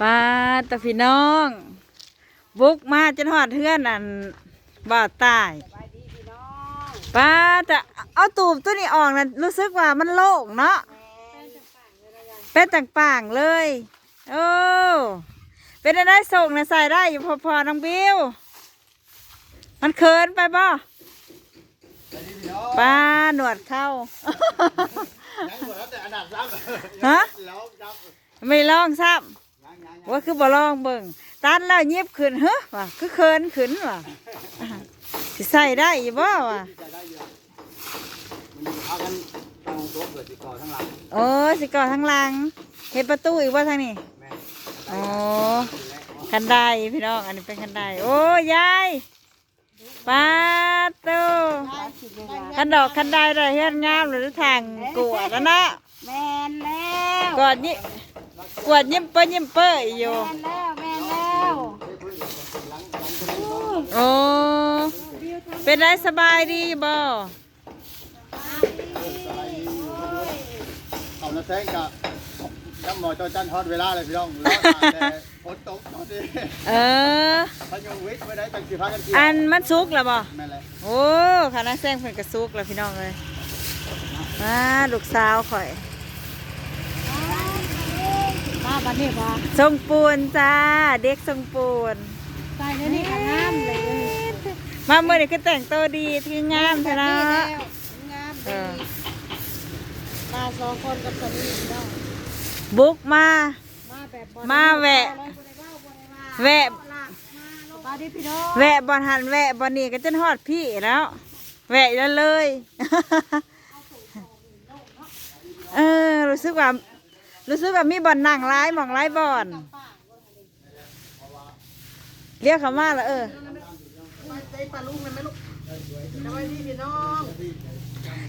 ปาตะพี่น้อง บุกมาจนหอดเทือนอันบ่าตายป้าแต่เอาตูบตัวนี้ออกนะรู้สึกว่ามันโล่งเนาะเป็นต่างป่างเลยโอ้เป็นอะไรส่งนะใส่ได้อยู่พอๆน้องบิวมันเขินไปบ่ป้าหนวดเข้าฮะไม่ลองซ้ำ ว่าคือบ่ลองเบิ่งตันแล้วเงียบขึ้นเฮ้อว่ะคือเคินขึ้นว่ะสิใส่ได้อยู่บ่ว่ะเอากันเอาตัวเกิดสิก่อทั้งหลังโอ้สิก่อทางหลังเห็นประตูอีกว่าทางนี้แม่โอ้คันไดพี่น้องอันนี้เป็นคันไดโอ้ยายป้าตูคันดอกคันไดได้เฮือนงามหรือทางกวดแล้วนะแม่นแล้วกวดนี่ กวดยิ้มเปิ้ลยิ้มเป้ยอยู่แม่นแล้วแม่นแล้วโอ้เป็นไรสบายดีบ่เอาน้าแซงกับจำหมอจอจันทอดเวลาเลยพี่น้องรอแต่ฝนตกตอนนี้เออพายุวิทย์ไม่ได้ตั้งกี่พักกันกี่อันมันสุกแล้วบ่แม่นเลยโอ้คณะแซงเพิ่นกระสุกแล้วพี่น้องเลยมาลูกสาวข่อย มาบัดนี้พอทรงปูนจ้า เด็กทรงปูนใส่ในนี้ก็งามเลยมาเมื่อนี้ก็แต่งตัวดีที่งามเถอะนะงามเอดีอมาสองคนกับสามีเนาะบุกมา มาแบบบ่มาแวะแวะสบายดีพี่น้องแวะบอลหันแวะบอลนี่ก็จนฮอดพี่แล้ว แวะแล้วเลย เออรู้สึกว่า รู้สึกว่ามีบ่อลนั่งร้ายหมองร้ายบ่อลเรียกเขามาแล้วเออ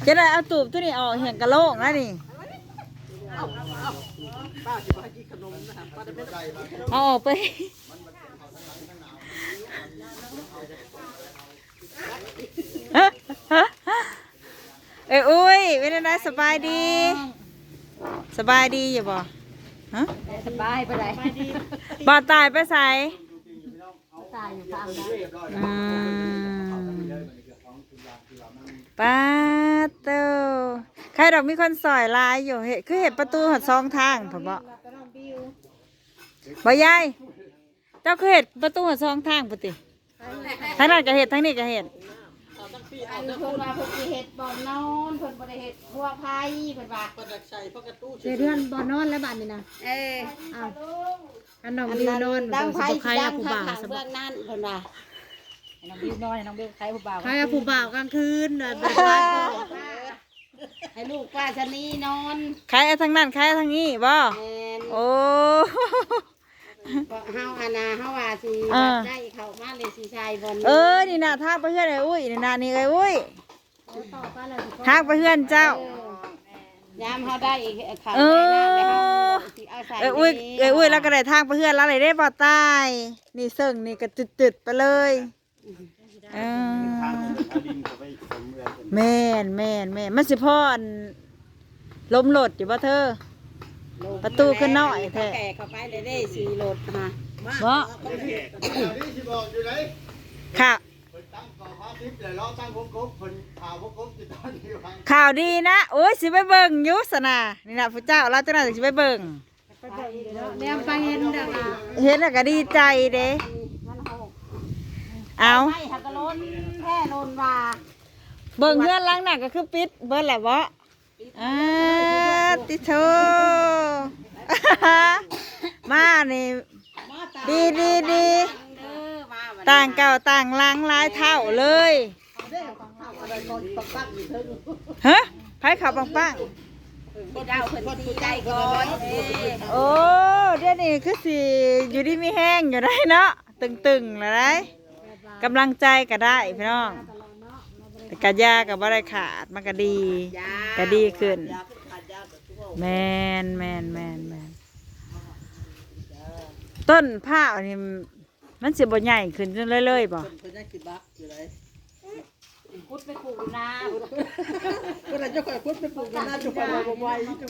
จะได้เอาตูบตัวนี้ออกเห็นกระโหลกนะนี่เอาออกไปเอ้ยอุ้ยเป็นอะไรสบายดี สบายดีอยู่บ่ฮะสบายไปไหนบ่ตายไปใส่ตายอยู่ฟังนะอืมป้าเต้าใครดอกมีคนสอยลายอยู่เห็นคือเห็นประตูหัดซองทางผมบอกบ่ยายเจ้าคือเห็นประตูหัดซองทางปติทั้งนั้นก็เห็นทั้งนี้ก็เห็นอั นเพิ่นว่าเพิ่นสิเฮ็ดบ่อนนอนเพิ่นบ่ได้เฮ็ดพวกไผเพิ่นว่าเดือนบ่นอนแล้วบัดนี้นะเอออ้าวอันน้องบิวนอนดังไผสิบ่ใครดัอะงผู้ข้าบ่าวข้างสบเบื้องนั้นเพิ่นว่าน้องบิวนอนน้องบิวใครผู้บ่าวใครอะผู้บ่าวกลางคืนน่ะเดือนบ่ให้ลูกป้าชะนีนอนใครเอาทางนั้นใครเอาทางนี้บ่แม่นโอ้ บ่เฮาอานาเฮาว่าสิอ่า ได้เข้ามาเลยสิชายบนเออนี่นะทางไปเพื่อนไอ้อุ้ยนี่นะนี่ไอ้อุ้ยต่อไปแล้วสิทางไปเพื่อนเจ้า ยามเฮาได้อีกเขาเออ ได้น้ำได้เฮาสิเอาใส่ไอ้อุ้ยไอ้อุ้ยแล้วก็ได้ทางไปเพื่อนแล้วอะไรได้บ่ตายนี่เสิ่งนี่ก็จุดๆไปเลยเออทางเอาดินเข้าไปสมเรือนเป็นแม่นแม่นแม่นมันสิพ่ออันลมโหลดอยู่บ่เธอ ประตูขึ้นน้อยแท้เขาแก่เข้าไปได้ได้สี่โหลดมาบ่เอาดิสิบอกอยู่ไหนค่ะเพิ่นตั้งก่อพาทิพย์เลยรอตั้งวงกบเพิ่นพาวงกบติดตอนที่ฟังข่าวดีนะโอ้ยสิไปเบิ่งอยุสนะนี่นะพระเจ้าเราจะน่าจะสิไปเบิ่งแนมไปเห็นเด้อค่ะเห็นแล้วก็ดีใจเด้มันหกเอาไม่หักกะล้นแค่ล้นว่าเบิ่งเพื่อนหล้างหนักก็คือปิดเบิ่งแหละวะ อ่าติโทมานี่ดีดีดีต่างเก่าต่างล้างลายเท่าเลยฮะไผเข่าปังปังดาวเพิ่นสีใจก่อนเด้ๆโอ้เดี๋ยวนี้คือสิอยู่ดีมีแห้งอยู่ได้เนาะตึงๆแล้วได้กำลังใจก็ได้พี่น้อง แต่กะยากับบ่ได้ขาดมันก็ดียาก็ดีขึ้น แมนแมนแมนแมนต้นผ้าวนี่มันสิบ่ใหญ่ขึ้นเรื่อยๆบ่พุดไปปลูกนา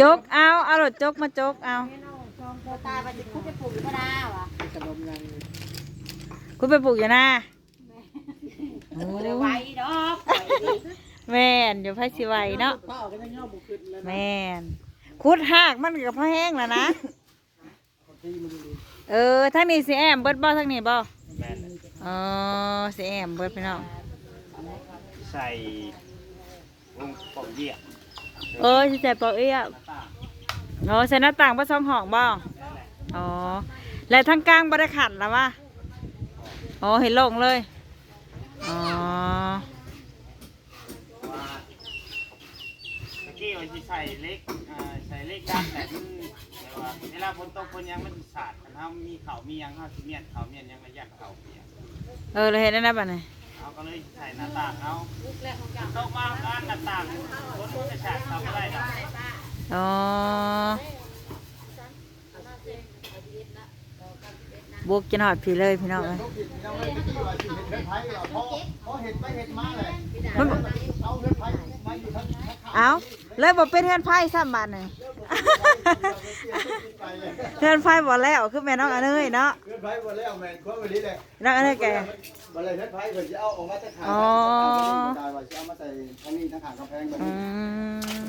จกเอาเอารถจกมาจกเอาตาบัดนี้พุดไปปลูกก็ได้คุณไปปลูกอยู่นะ บ่ได้ไหวดอกข่อยนี่แม่นอยู่ไผสิไหวเนาะข้าวก็ยังย่อบุขึ้นเลยแม่นคุดหากมันกับพ่อแห้งแล้วนะ ที่มันดูเออทางนี้สิแอมเบิดบ่ทางนี้บ่แม่นอ๋อสิแอมเบิดพี่น้อง ใส่วงปองเยี่ยเออสิใส่ปอกเอี้ยอ๋อใส่หน้าต่างบ่ซ่อมห้องบ่อ๋อ แล้วทางกลางบ่ได้ขัดแล้ววะอ๋อเห็นโล่งเลย อ๋อว่าตะกี้ว่าสิใส่เล็กอ่าใส่เล็กด้านแต่มันแต่ว่าเวลาฝนตกฝนหยังมันสิสาดกันเฮามีเขามีหยังเฮาสิเมียนเขาเมียนหยังระยะเขาเมียนเออเราเห็นได้นะบัดนี้เอาก็เลยใส่หน้าต่างเอาตกมาด้านหน้าต่างฝนมันจะสาดเขาไม่ได้ดอก อ๋อ บุกจะนอดพี่เลยพี่น้องเอ้ยยังไม่ได้ที่ว่าสิเห็ดเห็ดไผ่หรอกเพราะเพราะเห็ดไปเห็ดมาเลยมันเอาเห็ดไผ่มาอยู่ทั้งทั้งขาเอาเลยบอกเป็นเฮือนไพ่ซ้ำบาดนี่ไปเลยเฮือนไพ่บ่แล้วคือแม่น้องอันเอ้ยเนาะเห็ดไผ่หมดแล้วแม่นควรไปนี้เลยน้องอันเอ้ยแกมาเลยเห็ดไผ่เพิ่นจะเอาออกมาจากขางอ๋อได้ว่าจะเอามาใส่ทางนี้ทางขางกำแพงแบบอืนี้ม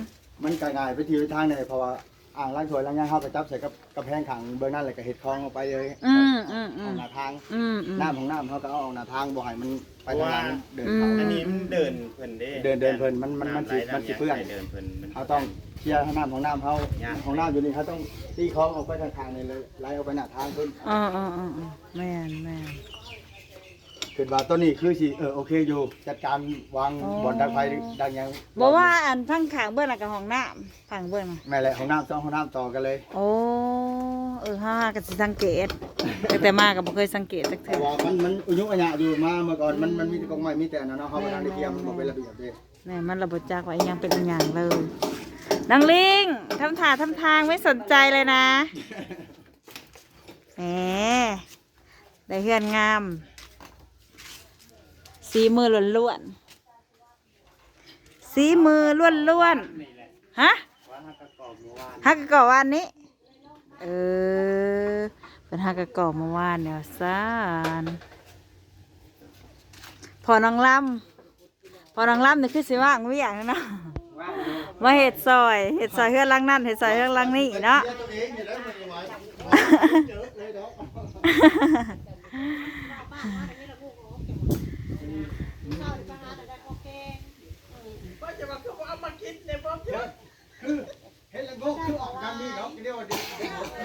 มันกายๆไปทีไปทางไหนเพราะว่า อ่างล้างถ้วยล้างย่างเฮาไปจับใส่กับกำแพงขังเบื้องนั่นเลยก็เห็ดคลองออกไปเลยอืมอืมอืออมกหน้าทาง อืมอืม น้ำของน้ำเขาก็เอาออกหน้าทางบ่ให้มันไปทางหลังเดินเขา อืม อันนี้มันเดินเพิ่นเด้เดินเดินเพิ่นมันมันมันสิำไหลมันสิเปื้อนำเดินเพิ่นมัน เขาต้องเคลียร์ให้น้ำของน้ำเขาย่าง ของน้ำอยู่นี่เขาต้องตีคลองออกไปทางทางนี่เลยไหลออกไปหน้าทางเพิ่นอ๋ออ๋ออ๋ออ๋อแม่นแม่น คิดว่าตัวนี้คือสิเออโอเคอยู่ จัดการวางอ๋อ บ่อนดักไฟดังหยังบอกว่าอันทั้งขางเบื้องหลังกับห้องน้ำฝั่งเบื้องน่ะ แม่แหละของน้ำต้องของน้ำต่อกันเลยโอ้เออฮ่าก็สิสังเกตแต่แต่มาก็บ่เคยสังเกตสักแต่เทื่อว่ามันมันอุยุอัญญะอยู่มาเมื่อก่อนมันมันมีแต่กองไม้มีแต่อันนั้นเนาะเขาบ่ทันได้เตรียมมันบ่เป็นระเบียบเด้แม่มันระบบจักว่าอีหยังเป็นอีหยังเลยนางลิงทำท่าทำทางไม่สนใจเลยนะแหมได้เฮือนงาม สีมือล้วนๆสีมือล้วนๆฮะว่าฮักกะกอกเมื่อวานฮักกะกอกวันนี้ เออเป็นฮักกะกอกเมื่อวานเนี่ยซานพอน้องลำพอน้องลำนี่คือสิว่างไม่อย่างเนาะมาเห็ดซอยเห็ดซอยเฮือนหลังนั่นเห็ดซอยเฮือนหลังนี่เนาะ เดี๋ยวตัวเองอย่าได้มันไว้เจอเลยเนาะคือเห็นแล้วงกคือออกกันนี่เนาะเรียกว่าดี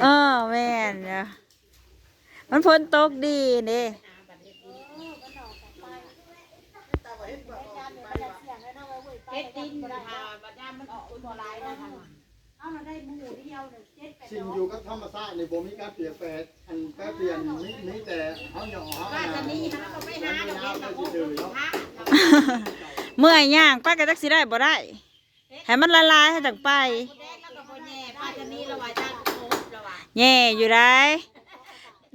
เออแม่นเนี่ยมันฝนตกดีนี่เฮ็ดดินถ้าบัดยามมันออกบ่หลายนะทางว่าเอามาได้หมู่เดียวน่ะเจ็ดแปดสิ่งอยู่กับธรรมชาติในบ่มีการเปลี่ยนแปลงอันแปรเปลี่ยนมีมีแต่เฮาหย่อเฮาว่าจะนี้นะก็ไปหาดอกเห็ดดอกโอ้โหหาเมื่อยย่างป้าก็จักสิได้บ่ได้ ให้มันละลายให้จังไปแงแล้วก็บ่แย่อยู่ได้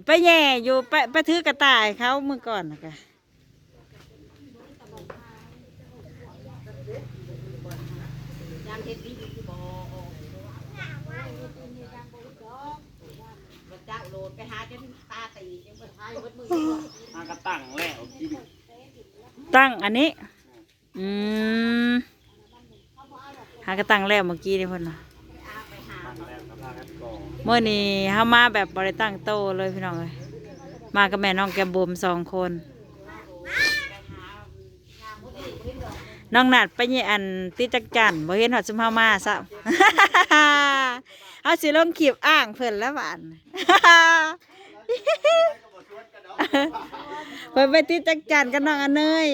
ไปแย่อยู่ไปไปถือกระต่ายเขาเมื่อก่อนนะกะยามเฮ็ดดินคือบ่ออกบ่จ้าโลดไปหาจนตาตีจังบ่หายเบิดมือฮักกะตั้งแล้วกินตั้งอันนี้ อืมากระตั้งแล้วเมื่อกี้นี่เพิ่นน่ะตั้งแล้วก็พากันอเมื่อนี้เฮามาแบบบ่ได้ตั้งโตเลยพี่น้องเอ้ยมากับแม่น้องแกมบุมสองคน น้องนัดไปเนี่อันติจักจันบ่เห็นหอดซุมเฮามาซะเฮาสิลงคลิปอ้างเพิ่นแล้วบาดเพิ่นไปติจักจันกับน้องอเนย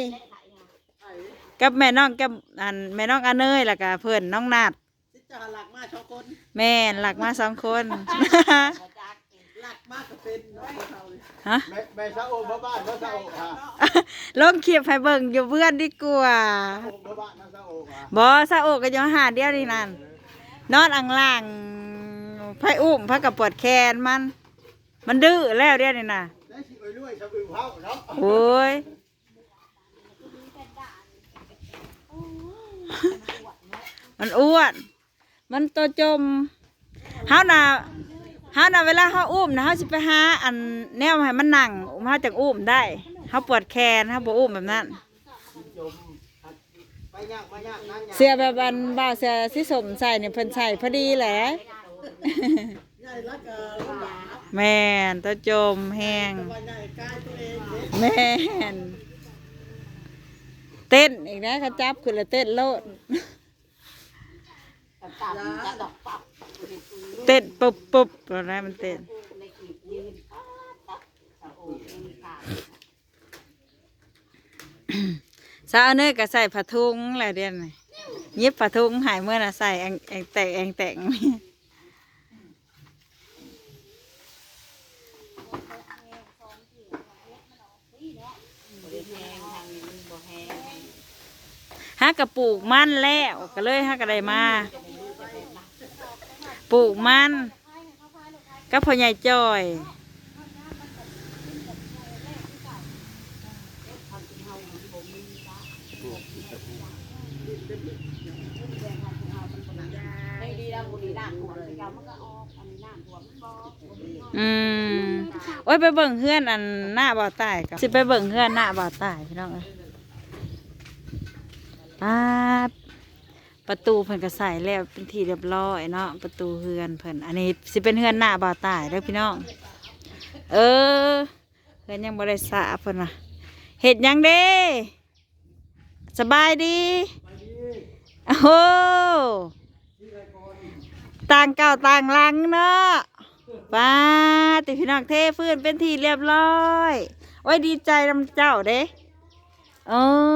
กับแม่น้องกับอันแม่น้องอเนยแล้วก็เพิ่นน้องนัดแม่นหลักมาสองคนฮะแม่แม่ซาโอบ่บ้านบ่ซาโอค่ะลงคลิปให้เบิ่งอยู่เพื่อนดีกว่าโอบ่บ้านนะซาโอค่ะบอซาโอกก็ยังหาเดียวนี่นั่นนอนอังล่างไพ่อุ้มพระกับปวดแขนมัน มันดื้อแล้วเดียวนี่นะได้สิเอ้ยรวยชาวอื่นเฮาเนาะโอ้ย มันอ้วน มันตัวจมเฮาน่ะเฮาน่ะเวลาเฮาอุ้มนะเฮาสิไปหาอันแนวให้มันนั่งเฮาจังอุ้มได้เฮาปวดแขนเฮาบ่อุ้มแบบนั้น เสื้อแบบอันบ่าวเสื้อสีสมใส่เนี่เพิ่นใส่พอดีแหละแม่นตัวจมแห้งแม่น เต้นอีกนะเขาจับขึ้นแล้วเต้นโลดเต้นปุ๊บปุ๊บอะไรมันเต้นในขีดยืนสะโอ้ยขาดสาวเนยก็ใส่ผ้าถุงแหละเดือนนี้ยิบผ้าถุงหายเมื่อน่ะใส่แองแองแตกแองแตก บริแห้งทางนี้มันบ่แห้ง ฮั กกระปลูกมันแล้วก็เลยฮักกระได้มา ปลูกมันก็พ่อใหญ่จอยอืมโอ้ยไปเบิ่งเฮือนอันหน้าบ่อใต้กับสิไปเบิ่งเฮือนหน้าบ่อใต้พี่น้องเอ้ ป้าประตูเพิ่นก็ใส่แล้วเป็นที่เรียบร้อยเนาะประตูเฮือนเพิ่นอันนี้สิเป็นเฮือนหน้าบ่อใต้เด้อพี่น้อง เออเฮือนยังบ่ได้สะเพิ่นน่ะเฮ็ดยังเด้สบายดีโอ้โหต่างเก่าต่างหลังเนาะป้าติพี่น้องเทฟื้นเป็นทีเรียบร้อย โอ้ยดีใจนำเจ้าเด้เออ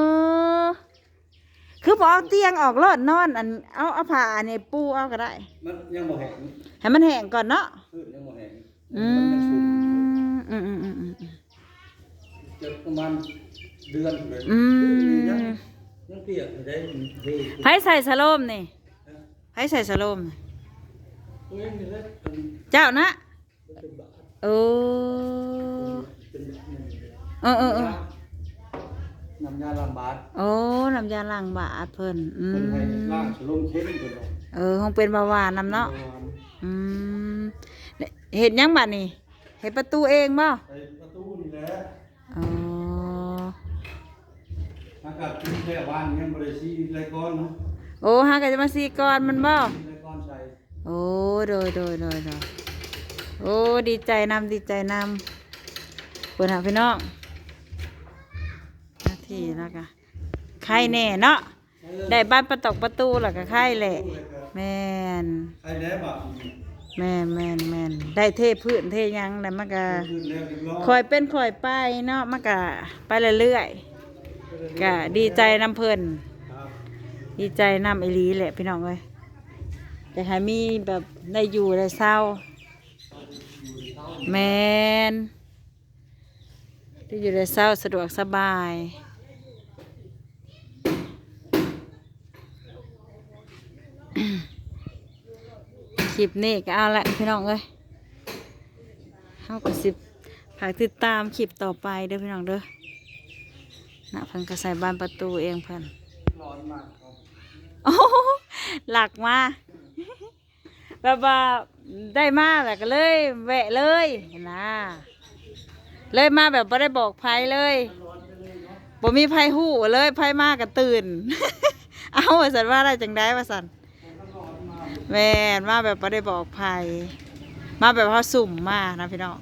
คือพอเอาเตียงออกรอดนอน อันเอาเอาผ้าอันนี้ปูเอาก็ได้ มันยังบ่แห้งให้มันแห้งก่อนเนาะพืชยังบ่แห้งอืมอืมอืมอืมอืมจะประมาณเดือนเลยอืมยังเปียกอยู่ได้เฮ้ไผใส่สโลมนี่ไผใส่สโลมนี่ตัวเองนี่แหละเป็นเจ้านะเป็นบาทโอ้เป็นแบบนี้เออเออเออ น้ำยาล้างบาทโอ้น้ำยาล้างบาดเพิ่นอืคนไทยมล้างสลมเข้มเพิ่นบอกเออคงเป็นเบาหวานนำเนาะอืมเห็นยังบัดนี่เห็นประตูเองบ่ไปประตูนี่แหละอ๋ออากาศที่แค่บ้านยังบ่ได้ซีไรก้อนเนาะโอ้ฮะก็จะมาซีก่อนมันบ่ซีไรก้อนใส่โอ้โดยโดยโดยโดยโอ้ดีใจนำดีใจนำเปิดหาพี่น้อง สี่แล้วก็ใครแน่เนาะได้บ้านประตอกประตูแล้วก็ใครแหละแม่นใครแล้วบ่แม่นแม่นแม่นได้เทพื้นเทยังแล้วมันก็คอยเป็นคอยไปเนาะมันก็ไปเรื่อยๆก็ดีใจนำเพลินดีใจนำไอหลีแหละพี่น้องเอ้ยแต่ให้มีแบบได้อยู่ได้เศร้า แมนได้อยู่ได้เศร้าสะดวกสบาย ลิปนี้ก็เอาละพี่น้องเอ้ยเฮาก็สิฝากติดตามคลิปต่อไปเด้อพี่น้องเด้อนะเพิ่นก็ใส่บานประตูเองเพิ่นร้อนมากครับโอ้หลักมาแบบว่าได้มาแล้วก็เลยแวะเลยนะเลยมาแบบไม่ได้บอกไผเลยบ่มีไผหู้เลยไผมากก็ตื่น เอาสันว่าได้จังได้ว่าสัน แม่นมาแบบไม่ได้บอกภัยมาแบบเขาสุ่มมานะพี่น้อง